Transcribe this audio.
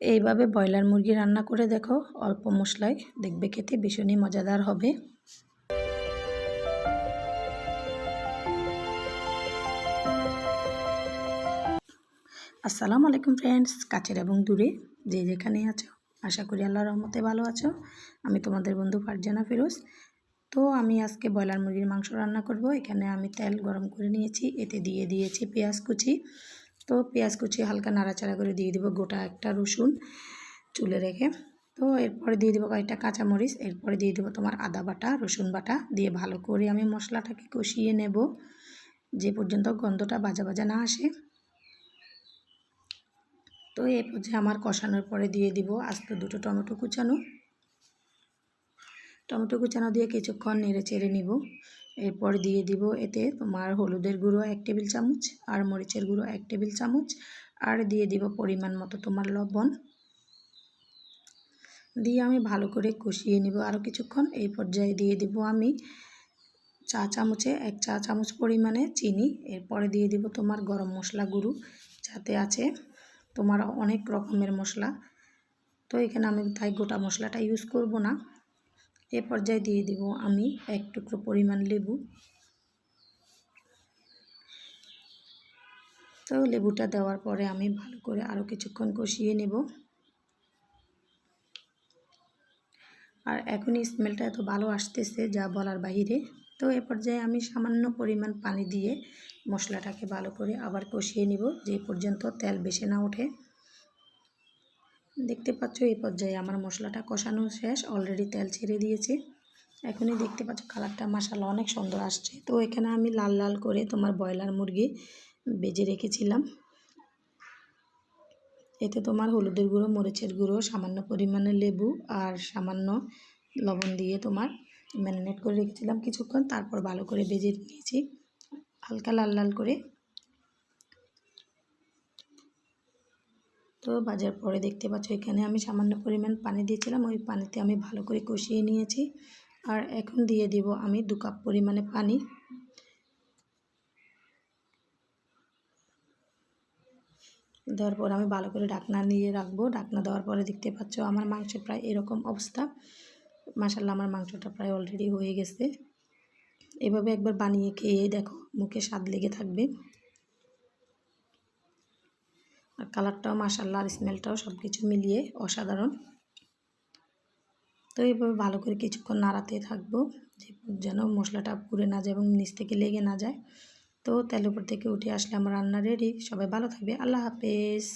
এইভাবে ব্রয়লার মুরগি রান্না করে দেখো, অল্প মশলায় দেখবে খেতে ভীষণই মজাদার হবে। আসসালামু আলাইকুম ফ্রেন্ডস কাছের এবং দূরে যে যেখানে আছো, আশা করি আল্লাহ রহমতে ভালো আছো। আমি তোমাদের বন্ধু ফারজানা ফিরোজ। তো আমি আজকে ব্রয়লার মুরগির মাংস রান্না করব। এখানে আমি তেল গরম করে নিয়েছি, এতে দিয়ে দিয়েছি পেঁয়াজ কুচি। তো পেঁয়াজ কুচি হালকা নাড়াচাড়া করে দিয়ে দিব গোটা একটা রসুন চুলে রেখে। তো এরপরে দিয়ে দেবো কয়েকটা কাঁচামরিচ, এরপরে দিয়ে দেবো তোমার আদা বাটা, রসুন বাটা দিয়ে ভালো করে আমি মশলাটাকে কষিয়ে নেব। যে পর্যন্ত গন্ধটা বাজা বাজা না আসে। তো এই পর্যায়ে আমার কষানোর পরে দিয়ে দিব আস্ত দুটো টমেটো কুচানো। টমেটো কুচানো দিয়ে কিছুক্ষণ নেড়ে চেড়ে নিব। এরপর দিয়ে দিব এতে তোমার হলুদের গুঁড়ো এক টেবিল চামচ, আর মরিচের গুঁড়ো এক টেবিল চামচ, আর দিয়ে দিব পরিমাণ মতো তোমার লবণ। দিয়ে আমি ভালো করে কষিয়ে নিব আরও কিছুক্ষণ। এই পর্যায়ে দিয়ে দিব আমি চা চামচে এক চা চামচ পরিমাণে চিনি। এরপরে দিয়ে দিব তোমার গরম মশলা গুঁড়ো, যাতে আছে তোমার অনেক রকমের মশলা। তো এখানে আমি তাই গোটা মশলাটা ইউজ করব না। এ পর্যায়ে দিয়ে দিব আমি এক টুকরো পরিমাণ লেবু। তো লেবুটা দেওয়ার পরে আমি ভালো করে আরও কিছুক্ষণ কষিয়ে নেব। আর এখনই স্মেলটা এত ভালো আসতেছে যা বলার বাহিরে। তো এ পর্যায়ে আমি সামান্য পরিমাণ পানি দিয়ে মশলাটাকে ভালো করে আবার কষিয়ে নিব, যে পর্যন্ত তেল বেশি না ওঠে। দেখতে পাচ্ছ এই পর্যায়ে আমার মশলাটা কষানো শেষ। অলরেডি তেল ছেড়ে দিয়েছে। এখনই দেখতে পাচ্ছ কালারটা মশালা অনেক সুন্দর আসছে। তো এখানে আমি লাল লাল করে তোমার ব্রয়লার মুরগি বেজে রেখেছিলাম। এতে তোমার হলুদের গুঁড়ো, মরিচের গুঁড়ো, সামান্য পরিমাণে লেবু আর সামান্য লবণ দিয়ে তোমার ম্যারিনেট করে রেখেছিলাম কিছুক্ষণ। তারপর ভালো করে বেজে নিয়েছি। হালকা লাল লাল করে তো বাজার পরে দেখতে পাচ্ছ এখানে আমি সামান্য পরিমাণ পানি দিয়েছিলাম। ওই পানিতে আমি ভালো করে কষিয়ে নিয়েছি। আর এখন দিয়ে দিব আমি দু কাপ পরিমাণে পানি। দেওয়ার পর আমি ভালো করে ডাকনা নিয়ে রাখব। ডাকনা দেওয়ার পরে দেখতে পাচ্ছ আমার মাংস প্রায় এরকম অবস্থা। মাসাল্লাহ আমার মাংসটা প্রায় অলরেডি হয়ে গেছে। এভাবে একবার বানিয়ে খেয়ে দেখো, মুখে স্বাদ লেগে থাকবে। আর কালারটাও মাসাল্লা আর স্মেলটাও সব কিছু মিলিয়ে অসাধারণ। তো এইভাবে ভালো করে কিছুক্ষণ নাড়াতে থাকব যেন মশলাটা পুড়ে না যায় এবং নিচ থেকে লেগে না যায়। তো তেলের উপর থেকে উঠে আসলে আমার রান্না রেডি সবাই ভালো থাকবে। আল্লাহ হাফেজ।